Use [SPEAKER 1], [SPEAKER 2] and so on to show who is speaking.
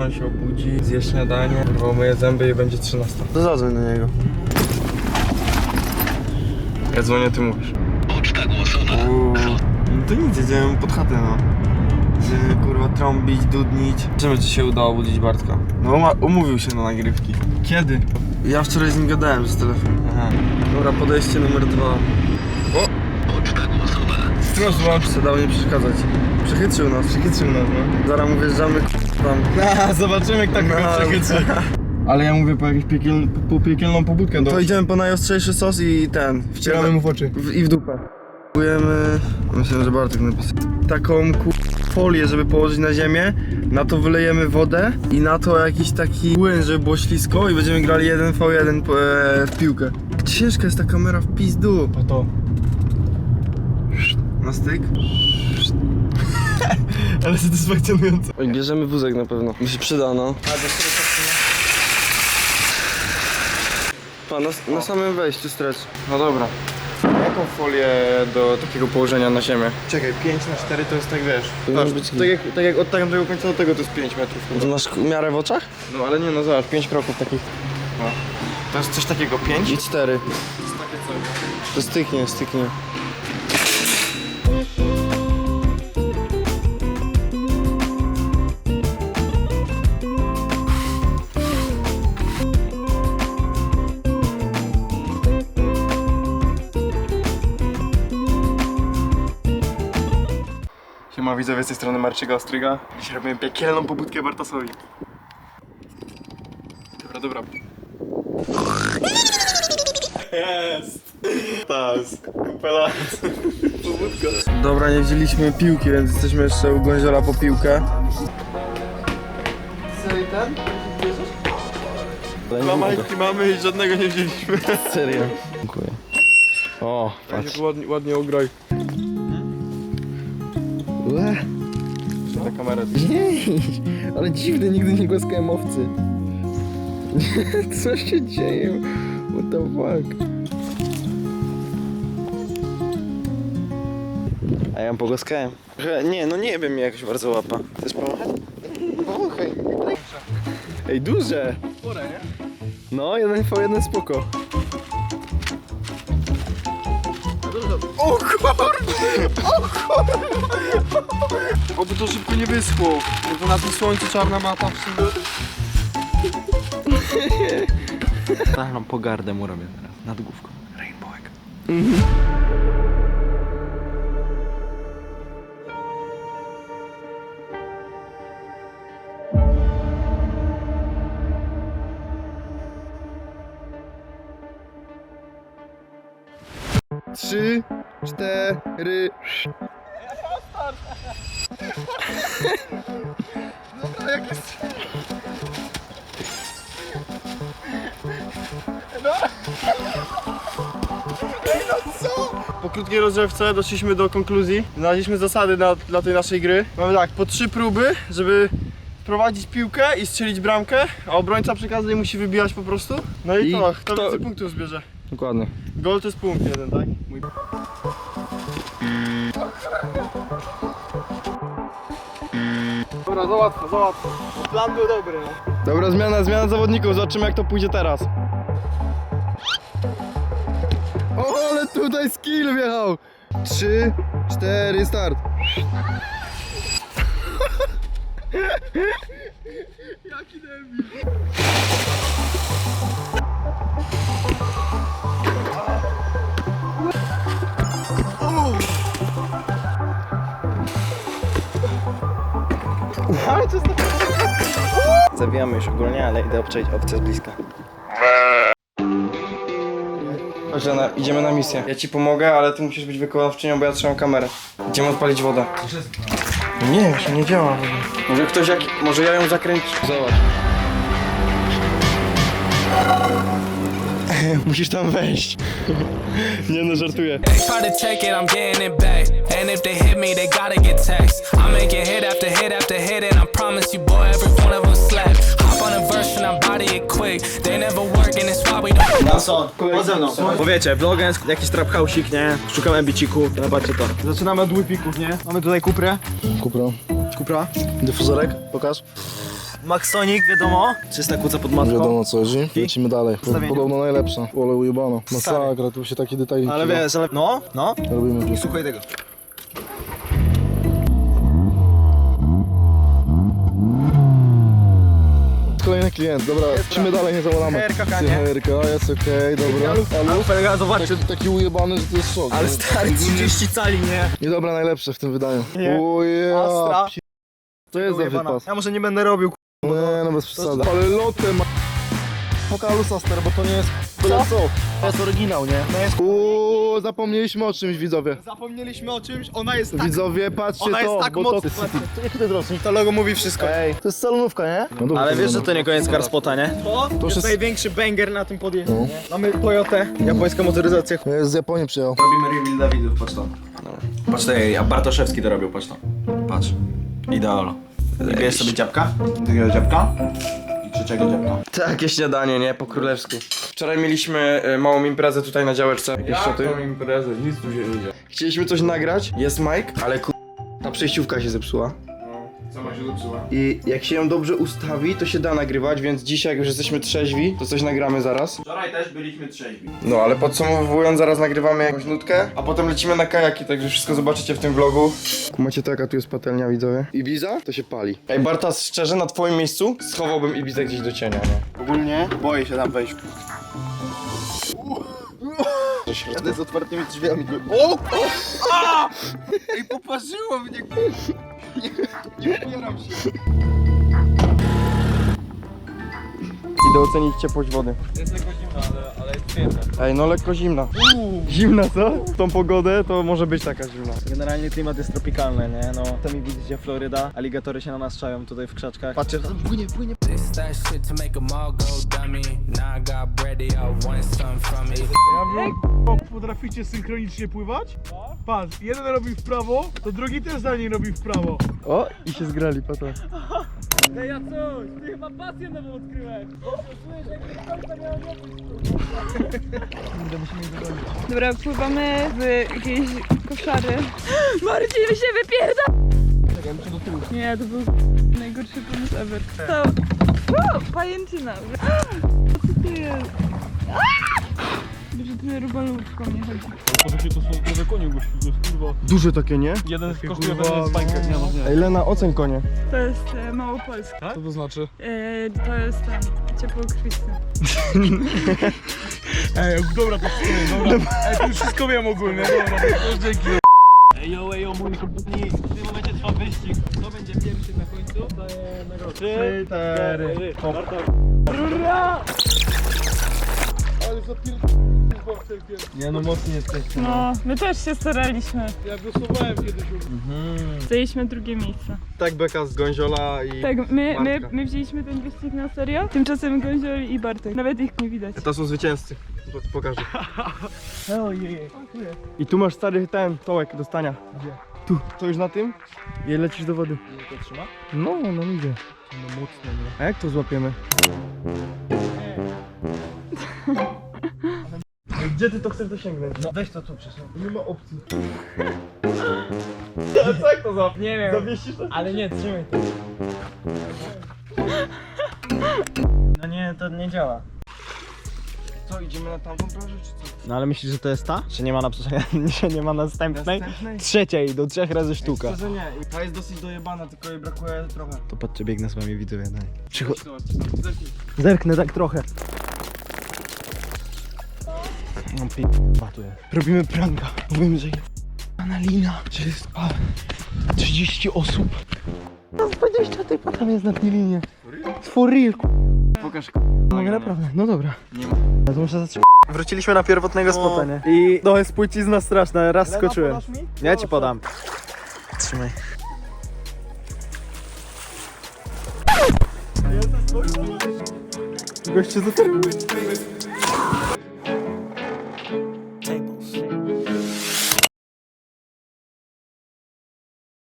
[SPEAKER 1] On się obudzi, zje śniadanie, kurwa myje zęby i będzie 13.
[SPEAKER 2] To zadzwoń do niego.
[SPEAKER 1] Ja dzwonię, ty mówisz.
[SPEAKER 2] Uuu, no to nic, jedziemy pod chatę, no. Będziemy kurwa trąbić, dudnić.
[SPEAKER 1] Zobaczymy, czy się udało obudzić Bartka.
[SPEAKER 2] No umówił się na nagrywki.
[SPEAKER 1] Kiedy?
[SPEAKER 2] Ja wczoraj z nim gadałem z telefonu.
[SPEAKER 1] Aha.
[SPEAKER 2] Dobra, podejście numer dwa.
[SPEAKER 1] O! Ty złącz.
[SPEAKER 2] Co dał nie przeszkadzać. Przechytrzył nas.
[SPEAKER 1] Przechytrzył nas, no.
[SPEAKER 2] Zaraz mówię, żamy k- tam.
[SPEAKER 1] A, zobaczymy, jak tak
[SPEAKER 2] No.
[SPEAKER 1] no. przechytrzy. Ale ja mówię po jakąś piekiel, po piekielną pobudkę.
[SPEAKER 2] To idziemy po najostrzejszy sos i ten.
[SPEAKER 1] Wcieramy mu w oczy.
[SPEAKER 2] w, I w dupę. Kupujemy, myślę, że Bartek napisał, taką ku... folię, żeby położyć na ziemię, na to wylejemy wodę i na to jakiś taki płyn, żeby było ślisko i będziemy grali 1v1 po- e, w piłkę. Ciężka jest ta kamera w pizdu.
[SPEAKER 1] O to.
[SPEAKER 2] Na styk?
[SPEAKER 1] Ale satysfakcjonujące.
[SPEAKER 2] Oj, bierzemy wózek na pewno. Mi się przyda, no. Pa, na, na samym wejściu stretch.
[SPEAKER 1] No dobra. Jaką folię do takiego położenia na ziemię? Czekaj, 5 na 4 to jest tak wiesz. Patrz,
[SPEAKER 2] być
[SPEAKER 1] tak, jak, tak jak od tamtego końca do tego to jest 5 metrów.
[SPEAKER 2] To masz miarę w oczach?
[SPEAKER 1] No ale nie no zobacz, 5 kroków takich. No. To jest coś takiego 5?
[SPEAKER 2] I cztery. To styknie, styknie.
[SPEAKER 1] Widzowie z tej strony Marczyga Ostryga. Dzisiaj robimy piekielną pobudkę Bartosowi. Dobra, dobra. Jest! Tas, kupela. Pobudka.
[SPEAKER 2] Dobra, nie wzięliśmy piłki, więc jesteśmy jeszcze u Gąziola po piłkę. Serio ten?
[SPEAKER 1] Dwa majtki mamy i żadnego nie wzięliśmy.
[SPEAKER 2] Serio. Dziękuję. O,
[SPEAKER 1] Patrz. Ładnie, ładnie ogroj.
[SPEAKER 2] Ue,
[SPEAKER 1] Ta kamera.
[SPEAKER 2] jej, ale dziwny, nigdy nie głaskałem owcy. Co się dzieje? What the fuck? A ja ją pogłaskałem. Że- Nie, no nie wiem, jakoś bardzo łapa. Chcesz pomachać? Pomachaj. Ej, duże!
[SPEAKER 1] Spore, nie?
[SPEAKER 2] No, jeden v jeden spoko.
[SPEAKER 1] O kurde! O kurde! Oby to szybko nie wyschło. Bo na tym słońcu czarna mata w sumie.
[SPEAKER 3] Totalną pogardę mu robię teraz. Nad główką. Rainbowek.
[SPEAKER 2] Trzy, cztery.
[SPEAKER 1] Po krótkiej rozgrzewce doszliśmy do konkluzji. Znaleźliśmy zasady na, dla tej naszej gry. Mamy tak, po trzy próby, żeby wprowadzić piłkę i strzelić bramkę, a obrońca przy każdej musi wybijać po prostu. No i,
[SPEAKER 2] I
[SPEAKER 1] to, kto
[SPEAKER 2] kto-
[SPEAKER 1] więcej punktów zbierze.
[SPEAKER 2] Dokładnie.
[SPEAKER 1] Gol to jest punkt jeden, tak? Mój... Dobra, za łatwo, za łatwo. Plan był dobry, no.
[SPEAKER 2] Dobra, zmiana, zmiana zawodników. Zobaczymy jak to pójdzie teraz. O, ale tutaj skill wjechał. Trzy, cztery, start.
[SPEAKER 3] Zabijamy już ogólnie, ale idę obczaić opcję z bliska.
[SPEAKER 1] Chodź, Lena, idziemy na misję. Ja ci pomogę, ale ty musisz być wykonawczynią, bo ja trzymam kamerę. Idziemy odpalić wodę. Nie, już nie działa. Może ktoś jak... Może ja ją zakręcić. Zobacz. Musisz tam wejść. nie no, żartuję.
[SPEAKER 4] They try to check it, I'm getting it back. And if they hit me, they gotta get taxed. I'm making hit after hit after hit, and I promise you, boy, every one of them slap. Hop on a verse and I body it quick. They never work, and it's why we don't.
[SPEAKER 3] Po ze mną. Bo wiecie, jakiś trap house'ik, nie? Szukam ambiciku, zobaczcie to.
[SPEAKER 1] Zaczynamy od łypików, nie? Mamy tutaj kuprę.
[SPEAKER 2] Kupro.
[SPEAKER 1] Kupra.
[SPEAKER 2] Dyfuzorek, pokaż. Maxonik, wiadomo. Czysta kłóca pod matką.
[SPEAKER 5] Wiadomo co chodzi. Lecimy dalej. Podobno najlepsza. Ole ujebano.
[SPEAKER 2] Stary.
[SPEAKER 5] Masakra, tu się takie detali
[SPEAKER 2] Ale wiesz, ale... No, no.
[SPEAKER 5] Robimy tu.
[SPEAKER 2] Słuchaj tego.
[SPEAKER 5] Kolejny klient, dobra, lecimy dalej, nie zawalamy.
[SPEAKER 2] Herka, Kanie.
[SPEAKER 5] Herka, jest okej, dobra. Alu?
[SPEAKER 2] Kolega, zobacz,
[SPEAKER 5] Taki, taki ujebany, że to jest szok.
[SPEAKER 2] ale stary 30 cali, nie?
[SPEAKER 5] Nie dobra, najlepsze w tym wydaniu.
[SPEAKER 2] Nie. Astra.
[SPEAKER 5] to jest za
[SPEAKER 2] Ujebana.
[SPEAKER 5] wypas.
[SPEAKER 2] Ja może nie będę robił,
[SPEAKER 5] Nie, no bez przesady. Ale lotem ma... Pokalusa ster, bo to nie jest byle co. To jest oryginał, nie? Uuu, zapomnieliśmy o czymś widzowie.
[SPEAKER 2] Zapomnieliśmy o czymś, ona jest tak...
[SPEAKER 5] Widzowie, patrzcie
[SPEAKER 2] Ona jest
[SPEAKER 5] to,
[SPEAKER 2] tak
[SPEAKER 5] bo to...
[SPEAKER 2] mocna.
[SPEAKER 5] Jaki to jest rocznik?
[SPEAKER 2] To logo mówi wszystko.
[SPEAKER 5] Ej, to jest salonówka, nie? No dobra,
[SPEAKER 2] Ale wiesz, że
[SPEAKER 5] dobra.
[SPEAKER 2] to nie koniec Carspota, nie? To,
[SPEAKER 5] już
[SPEAKER 2] jest
[SPEAKER 5] jest-
[SPEAKER 2] największy banger na tym podjeździe,
[SPEAKER 5] No.
[SPEAKER 2] nie? Mamy Toyotę, japońska motoryzacja.
[SPEAKER 5] Ja z Japonii przyjechał.
[SPEAKER 6] Robimy reveal Dawidów, patrz to. Patrz to, a Bartoszewski to robił, patrz to. Patrz. Ideolo. I bierz sobie dziabka, drugiego dziabka i trzeciego dziabka.
[SPEAKER 1] Takie śniadanie, nie? Po królewsku. Wczoraj mieliśmy e, małą imprezę tutaj na działeczce. Jeszcze ty?
[SPEAKER 6] imprezę? Nic tu się nie dzieje.
[SPEAKER 1] Chcieliśmy coś nagrać, jest Mike, ale ku... ta przejściówka się zepsuła.
[SPEAKER 6] Co ma się zepsuła?
[SPEAKER 1] I jak się ją dobrze ustawi, to się da nagrywać, więc dzisiaj jak już jesteśmy trzeźwi, to coś nagramy zaraz.
[SPEAKER 6] Wczoraj też byliśmy trzeźwi.
[SPEAKER 1] No ale podsumowując, zaraz nagrywamy jakąś nutkę, a potem lecimy na kajaki, także wszystko zobaczycie w tym vlogu. Macie to jaka tu jest patelnia, widzowie? Ibiza? To się pali. Ej Bartas, szczerze, na twoim miejscu schowałbym Ibizę gdzieś do cienia, nie?
[SPEAKER 7] Ogólnie boję się tam wejść.
[SPEAKER 1] Jadę z otwartymi drzwiami.
[SPEAKER 7] Ej, poparzyło mnie. Nie, nie upieram się.
[SPEAKER 1] Idę ocenić ciepłość wody. Jest lekko zimna, ale, ale jest przyjemna. Ej, no lekko zimna. Zimna co? W tą pogodę to może być taka zimna.
[SPEAKER 2] Generalnie klimat jest tropikalny, nie? No, to mi widzicie Floryda, aligatory się na nas czają tutaj w krzaczkach. Patrzcie, tam płynie, płynie.
[SPEAKER 4] This that shit to make 'em all go dummy. Now I got bread, they all want some from me.
[SPEAKER 8] O, potraficie synchronicznie pływać? Patrz, jeden robi w prawo, to drugi też za nim robi w prawo.
[SPEAKER 1] O, i się zgrali, patrz.
[SPEAKER 8] Ej, ja coś, ty chyba pasję nową odkryłeś.
[SPEAKER 9] Dobra, pływamy w jakiejś koszary. Marcin się wypierda! Nie, to był najgorszy pomysł ever. To... O, pajęczyna. Co to jest? Rubalówką nie chodzi.
[SPEAKER 8] Podobnie to są nowe konie, gościu, to jest kurwa.
[SPEAKER 1] Duże takie, nie?
[SPEAKER 8] Jeden kosztuje, jeden jest bańka, nie no, nie.
[SPEAKER 1] Ej, Lena, oceń konie.
[SPEAKER 9] To jest e, Małopolska.
[SPEAKER 8] Co to znaczy?
[SPEAKER 9] E, to jest ten, ciepłokrwisty.
[SPEAKER 8] Ej, dobra, to wszystko wiem, dobra. Ej, to już wszystko wiem ogólnie, dobra, to już dzięki. Ej, yo, ej, yo, mój w tym momencie trwa wyścig. Kto będzie pierwszy na końcu? To jest nagroda. Trzy, cztery, Rura! Ale zapierdolę Nie no, mocni jesteście.
[SPEAKER 9] No, my też się staraliśmy.
[SPEAKER 8] Ja głosowałem kiedyś już.
[SPEAKER 9] Zajęliśmy drugie miejsce.
[SPEAKER 1] Tak beka z Gąziola i...
[SPEAKER 9] Tak, my, my,
[SPEAKER 1] Bartka.
[SPEAKER 9] my wzięliśmy ten wyścig na serio. Tymczasem Gąziol i Bartek. Nawet ich nie widać.
[SPEAKER 1] To są zwycięzcy. Po- Pokażę.
[SPEAKER 8] Ojej.
[SPEAKER 1] I tu masz stary ten tołek do stania. Gdzie? Tu. To już na tym? I lecisz do wody.
[SPEAKER 8] To trzyma?
[SPEAKER 1] No, no idzie.
[SPEAKER 8] No mocno, nie?
[SPEAKER 1] A jak to złapiemy? Gdzie ty to chcesz dosięgnąć?
[SPEAKER 8] No weź to tu przesuń.
[SPEAKER 1] Nie ma opcji.
[SPEAKER 8] Co jak to złap? Nie wiem.
[SPEAKER 1] Zawiesisz to?
[SPEAKER 8] Ale nie, trzymaj to. No nie, to nie działa.
[SPEAKER 1] Co, idziemy na tamtą plażę, czy co?
[SPEAKER 2] No ale myślisz, że to jest ta? Czy nie ma na że nie ma następnej?
[SPEAKER 1] Następnej?
[SPEAKER 2] Trzeciej, do trzech razy sztuka.
[SPEAKER 1] Szczerze nie, i ta jest dosyć dojebana, tylko jej brakuje trochę.
[SPEAKER 2] To patrzcie, biegnę z wami widzowie, daj. Przycho...
[SPEAKER 1] Zobacz, zerknij.
[SPEAKER 2] Zerknę tak trochę. No pi... tu jest. Robimy pranka. Mówimy, że jest Analina, że jest a, 30 osób. No 20 typa tam jest na tej linie. For real, k***.
[SPEAKER 1] Pokaż
[SPEAKER 2] Mogę naprawdę, no dobra.
[SPEAKER 1] Nie ma.
[SPEAKER 2] No to muszę zatrzymać. Wróciliśmy na pierwotnego spota, nie? I to jest płycizna straszna, raz skoczyłem. Ja ci podam. Trzymaj. Goście za